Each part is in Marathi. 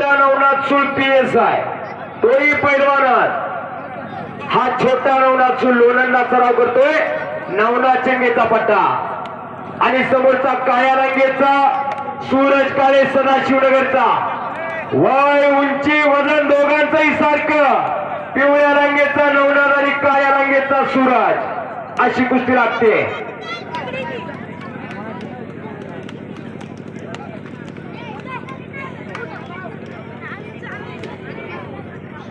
छोटा नवनाथ सुळ पी एस आहे तोही पैलवानात. हा छोटा नवनाथ सुळ लोणंदा सराव करतोय. नवनाथ चेंगेचा पट्टा. आणि समोरचा काळ्या रंगेचा सूरज काळे सदाशिवनगरचा. वय उंची वजन दोघांचंही सारखं. पिवळ्या रंगेचा नवनाथ आणि काळ्या रंगेचा सूरज. अशी कुस्ती लागते.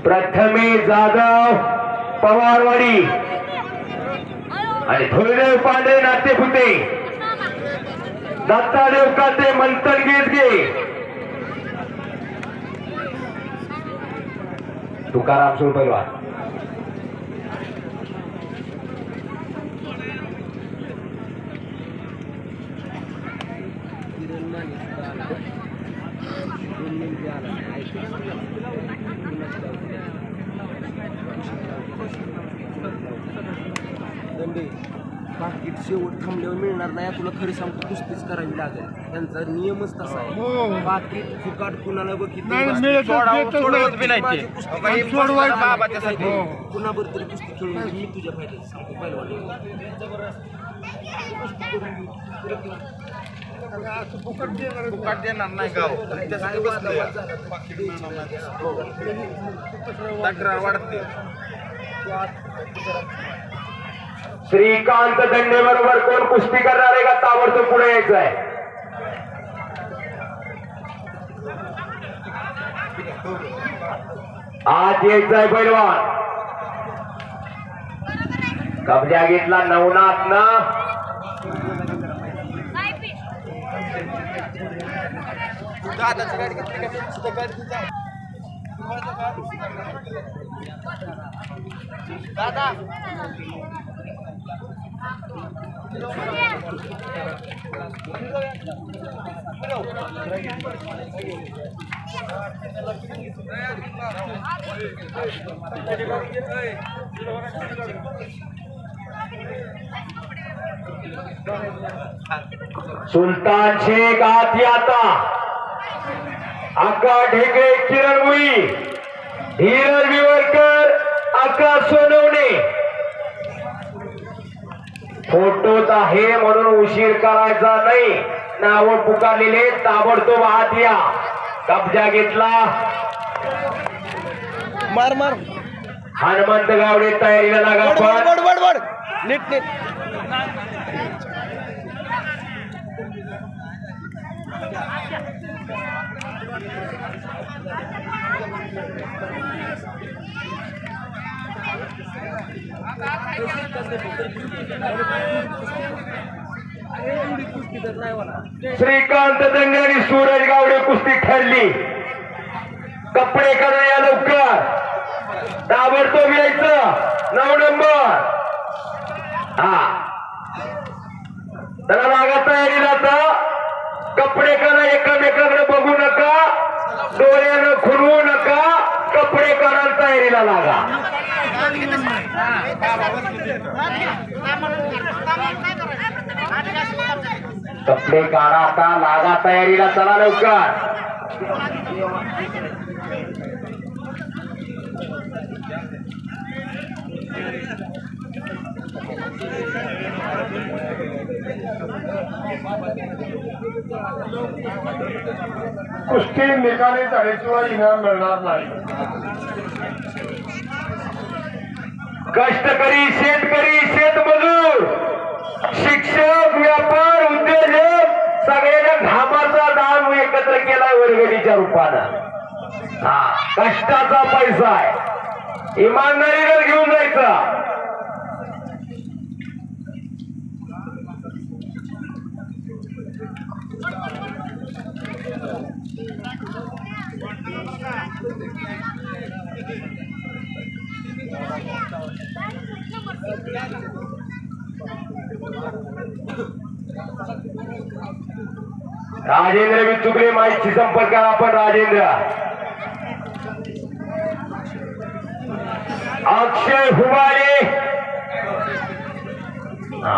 प्रथमे जाधव पवारवाडी. आणि धुळदेव पांढरे नातेपुते दत्तादेव काते मंथन गेजगे. तुकाराम सुर पैलवान दंडे पाकिट शेवट थांबल्यावर मिळणार नाही. तुला खरी सांगतो कुस्तीच करावी लागेल. त्यांचा नियमच तसा आहे. पाकिट फुकाट कुणाला हे. हो. कुणाबरोबर तरी कुस्ती खेळून मी तुझ्या फायद्याची सांगतो पहिलवान. फुकट देणार नाही गाव. त्यासाठी बसलोय. तक्रार वाढते. श्रीकांत दंडे बरोबर कोण कुस्ती करणार आहे का? ताबडतोब पुढे यायचं आहे आज यायचं आहे पैलवान. कब्जा घेतला नवनाथ ना दादाची गाडी का सुलतान शेख आती आका ढेकळे किरण मुळी धीरज विवरकर आकाश सोनवणे. फोटोत आहे म्हणून उशीर करायचा नाही. नाव पुकारलेले ताबडतोब आत या. कब्जा घेतला. मार मार. हनुमंत गावडे तयारीला लागा नीट नीट. श्रीकांत दंगे आणि सूरज गावडे कुस्ती ठरली कपडे करा या लवकर. ताबडतोब यायचं नऊ नंबर. हा. त्याला लागा तयारीला जात कपडे करा एकमेकाकडे बघू नका. डोळ्यानं नका करायला लागा. कपडे काढा आता लागा तयारीला चला लवकर. कुस्ती निकाली झाल्याशिवाय इनाम मिळणार नाही. कष्टकरी शेतकरी शेतमजूर शिक्षक व्यापार उद्योजक सगळ्यांना घामाचा दान एकत्र केला वर्गणीच्या रूपानं. हा कष्टाचा पैसा आहे. इमानदारीनं घेऊन जायचा. राजेंद्र विचुकले माहिती संपर्क आपण राजेंद्र अक्षय हुबाळे हा.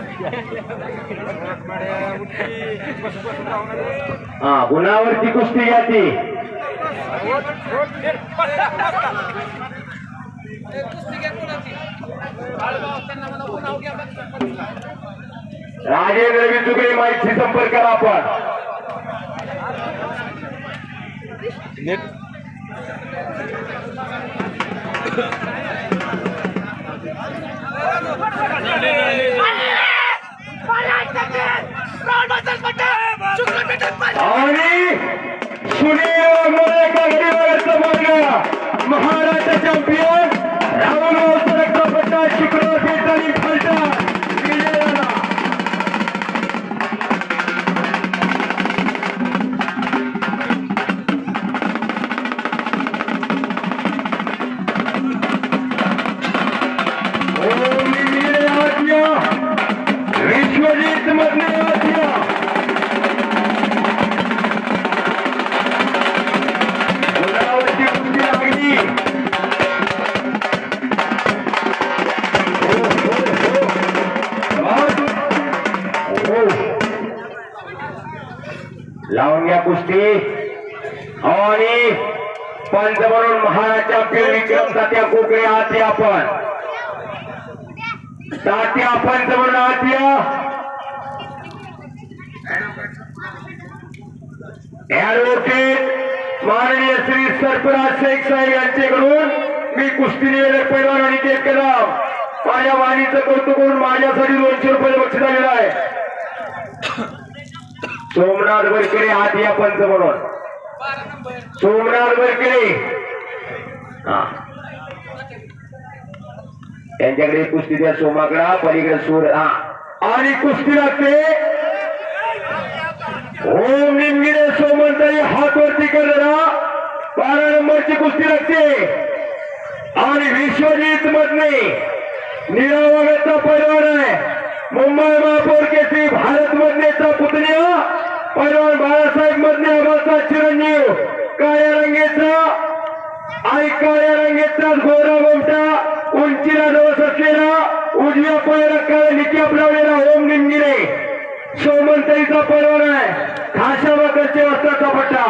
हा गुणावरती कुस्ती घ्या ती. राजेंद्र विचुकडे माहिती संपर्क करा आपण. महाराष्ट्र चॅम्पियन राहुल सरकचा पट्टा शुक्रवार आणि फलटा विजय लावून घ्या कुस्ती. आणि पंच म्हणून महाराज चॅम्पियन विक्रम तात्या कोकळे आहात आपण. तात्या पंच म्हणून आहात या ऍडव्होकेट माननीय श्री सरफराज शेख साहेब यांच्याकडून मी कुस्ती निवेदक पैलवान अनिकेत केला माझ्या वाणीचं कौतुक करून माझ्यासाठी दोनशे रुपये बक्षीस आलेलं आहे. सोमनाथ वरकडे हात या पंच म्हणून. सोमनाथ वरकडे. हा. त्यांच्याकडे कुस्ती द्या सोमाकडा पलीकडे सूर. हा. आणि कुस्ती लागते. ओम निमगिरे सोमंतरी हात वरती करणारा बारा नंबरची कुस्ती लागते. आणि विश्वजित मधने निरावागतचा परिवार आहे. मुंबई महापौर केसरी भारत मधनेचा पुतण्या पैलवान बाळासाहेब मधने आबाचा चिरंजीव. काळ्या रंगेचा आणि काळ्या रंगेचा गोरा गोमटा उंचीला जवळ असलेला उजव्या पायाला काळ्या निक्याप लावलेला ओम निमगिरे सोमंतरीचा पैलवान आहे. खाशा वाकरचे वस्त्राचा पट्टा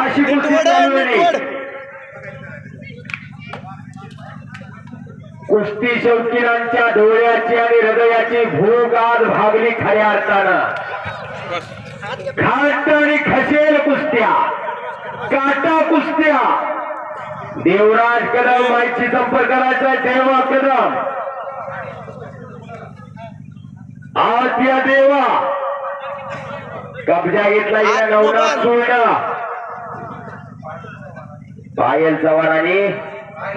अशी कुस्ती चालू. कुस्ती शौकीनांच्या डोळ्याची आणि हृदयाची भूक आज भागली खऱ्या अर्थानं. घाट आणि खसेल कुस्त्या काटा कुस्त्या. देवराज कदम माहिती संपर्क करायचा देवा कदम. आज या देवा. कब्जा घेतला गेला नवनाथ सोडणं पायल चव्हाण आणि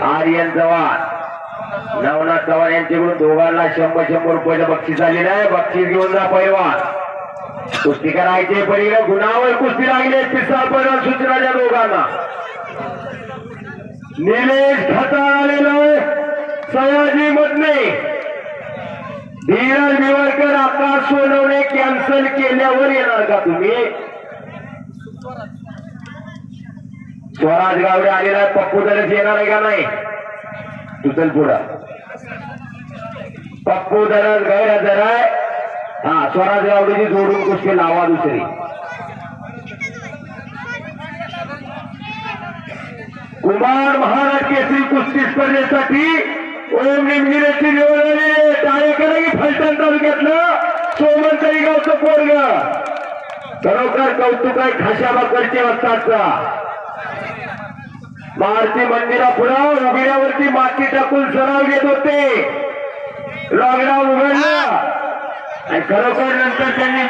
आर्यन चव्हाण. नवनाथ चव्हाण यांच्याकडून दोघांना शंभर शंभर रुपयाचं बक्षीस आलेलं आहे. बक्षीस घेऊन जा पैलवान. कुस्ती करायचे पलीकडे गुणावर कुस्ती लागली पिसाळ पैलवान सूचना दोघांना. निलेश खताळ आलेला सयाजी मधने धीरज विवरकर आकार सोनवणे कॅन्सल केल्यावर येणार का तुम्ही? स्वराज गावडे आलेला आहे पप्पू दरेच येणार आहे का नाही? तू पुढा पप्पू दरज गैरहजर आहे. हा स्वराज गावडेची जोडून कुस्ती लावा दुसरी. कुमार महाराज केसरी कुस्ती स्पर्धेसाठी ओम निमगिरेची निवड झाली. आहे. फलटण तालुक्यातलं सोमनकरी गावचं पोरग. खरोखर कौतुक आहे खाशा बाकरच्या वस्ताचा मारुती मंदिरापुढं उघड्यावरती माती टाकून सराव घेत होते. लॉकडाऊन उघडला. आणि खरोखर नंतर त्यांनी